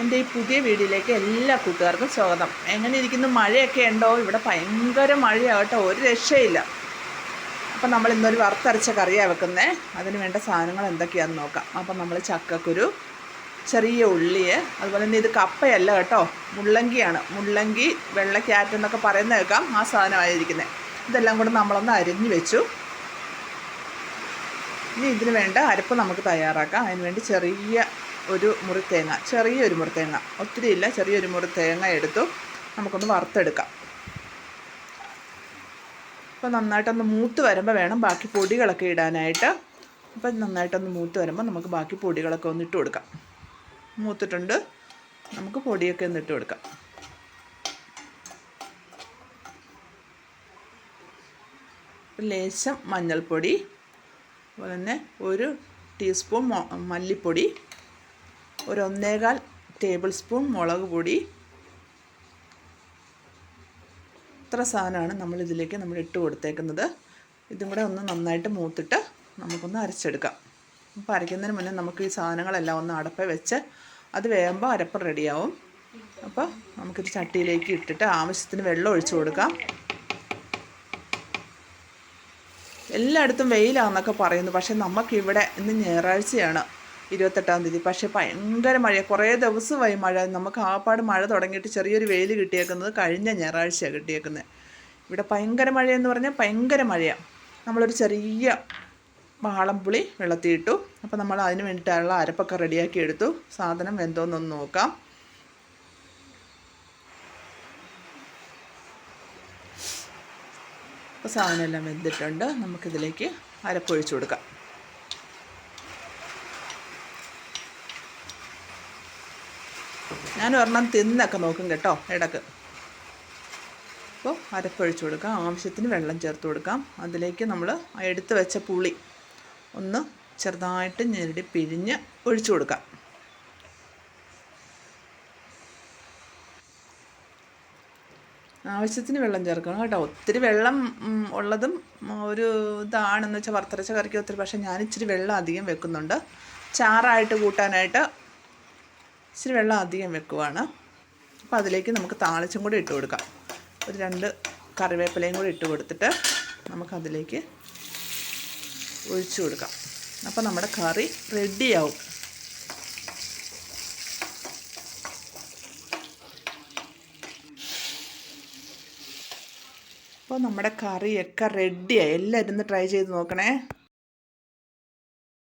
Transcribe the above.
എന്റെ ഈ പുതിയ വീഡിയോയിലേക്ക് എല്ലാ കൂട്ടുകാർക്കും സ്വാഗതം. എങ്ങനെ ഇരിക്കുന്നു? മഴയൊക്കെ ഉണ്ടോ? ഇവിടെ ഭയങ്കര മഴയാകട്ടോ ഒരു രക്ഷയില്ല. അപ്പം നമ്മൾ ഇന്നൊരു വറുത്തരച്ച കറിയാണ് വെക്കുന്നത് അതിന് വേണ്ട സാധനങ്ങൾ എന്തൊക്കെയാണെന്ന് നോക്കാം. അപ്പം നമ്മൾ ചക്കക്കുരു ചെറിയ ഉള്ളി അതുപോലെ തന്നെ ഇത് കപ്പയല്ല കേട്ടോ. മുള്ളങ്കിയാണ്. മുള്ളങ്കി വെള്ളക്യാറ്റ് എന്നൊക്കെ പറയുന്ന കേൾക്കാം. ആ സാധനമായിരിക്കുന്നത് ഇതെല്ലാം കൂടെ നമ്മളൊന്ന് അരിഞ്ഞു വെച്ചു. ഇനി ഇതിന് വേണ്ട അരപ്പ് നമുക്ക് തയ്യാറാക്കാം. അതിന് വേണ്ടി ചെറിയ ഒരു മുറി തേങ്ങ ചെറിയൊരു മുറി തേങ്ങ ഒത്തിരി ഇല്ല ചെറിയൊരു മുറി തേങ്ങ എടുത്തു നമുക്കൊന്ന് വറുത്തെടുക്കാം. അപ്പോൾ നന്നായിട്ടൊന്ന് മൂത്ത് വരുമ്പോൾ വേണം ബാക്കി പൊടികളൊക്കെ ഇടാനായിട്ട്. അപ്പം നന്നായിട്ടൊന്ന് മൂത്ത് വരുമ്പോൾ നമുക്ക് ബാക്കി പൊടികളൊക്കെ ഒന്ന് ഇട്ട് കൊടുക്കാം. മൂത്തിട്ടുണ്ട്. നമുക്ക് പൊടിയൊക്കെ ഒന്ന് ഇട്ട് കൊടുക്കാം. ലേശം മഞ്ഞൾപ്പൊടി അതുപോലെ തന്നെ ഒരു ടീസ്പൂൺ മല്ലിപ്പൊടി ഒരു ഒന്നേകാൽ ടേബിൾ സ്പൂൺ മുളക് പൊടി. ഇത്ര സാധനമാണ് നമ്മൾ ഇതിലേക്ക് നമ്മൾ ഇട്ട് കൊടുത്തേക്കുന്നത്. ഇതും കൂടെ ഒന്ന് നന്നായിട്ട് മൂത്തിട്ട് നമുക്കൊന്ന് അരച്ചെടുക്കാം. അപ്പോൾ അരയ്ക്കുന്നതിന് മുന്നേ നമുക്ക് ഈ സാധനങ്ങളെല്ലാം ഒന്ന് അടപ്പ വെച്ച് അത് വേകുമ്പോൾ അരപ്പ് റെഡിയാവും. അപ്പോൾ നമുക്കിത് ചട്ടിയിലേക്ക് ഇട്ടിട്ട് ആവശ്യത്തിന് വെള്ളം ഒഴിച്ചു കൊടുക്കാം. എല്ലായിടത്തും വെയിലാണെന്നൊക്കെ പറയുന്നു. പക്ഷേ നമുക്കിവിടെ ഇന്ന് ഞായറാഴ്ചയാണ്. ഇരുപത്തെട്ടാം തീയതി. പക്ഷേ ഭയങ്കര മഴ കുറേ ദിവസമായി മഴ. നമുക്ക് ആപ്പാട് മഴ തുടങ്ങിയിട്ട് ചെറിയൊരു വെയിൽ കിട്ടിയേക്കുന്നത് കഴിഞ്ഞ ഞായറാഴ്ചയാണ് കിട്ടിയേക്കുന്നത് ഇവിടെ ഭയങ്കര മഴയെന്ന് പറഞ്ഞാൽ ഭയങ്കര മഴയാണ് നമ്മളൊരു ചെറിയ വാളംപുളി വെള്ളത്തിയിട്ടു. അപ്പോൾ നമ്മൾ അതിന് വേണ്ടിയിട്ടുള്ള അരപ്പൊക്കെ റെഡിയാക്കി എടുത്തു. സാധനം എന്തോന്നൊന്ന് നോക്കാം. അപ്പോൾ സാധനം എല്ലാം വെന്തിട്ടുണ്ട്. നമുക്കിതിലേക്ക് അരപ്പൊഴിച്ചു കൊടുക്കാം. ഞാൻ ഒരെണ്ണം തിന്നൊക്കെ നോക്കും കേട്ടോ ഇടയ്ക്ക്. അപ്പോൾ അരപ്പൊഴിച്ചു കൊടുക്കാം ആവശ്യത്തിന് വെള്ളം ചേർത്ത് കൊടുക്കാം. അതിലേക്ക് നമ്മൾ എടുത്ത് വെച്ച പുളി ഒന്ന് ചെറുതായിട്ട് ഞെരടി പിഴിഞ്ഞ് ഒഴിച്ചു കൊടുക്കാം. ആവശ്യത്തിന് വെള്ളം ചേർക്കണം കേട്ടോ. ഒത്തിരി വെള്ളം ഉള്ളതും ഒരു ഇതാണെന്ന് വെച്ചാൽ വറുത്തരച്ച കറിക്ക് ഒത്തിരി പക്ഷേ ഞാൻ ഇച്ചിരി വെള്ളം അധികം വെക്കുന്നുണ്ട്. ചാറായിട്ട് കൂട്ടാനായിട്ട് ഇച്ചിരി വെള്ളം അധികം വെക്കുവാണ്. അപ്പോൾ അതിലേക്ക് നമുക്ക് താളിച്ചും കൂടി ഇട്ട് കൊടുക്കാം. ഒരു രണ്ട് കറിവേപ്പിലയും കൂടി ഇട്ട് കൊടുത്തിട്ട് നമുക്കതിലേക്ക് ഒഴിച്ചു കൊടുക്കാം. അപ്പോൾ നമ്മുടെ കറി റെഡിയാവും അപ്പോൾ നമ്മുടെ കറിയൊക്കെ റെഡിയായി എല്ലാവരും ഒന്ന് ട്രൈ ചെയ്ത് നോക്കണേ.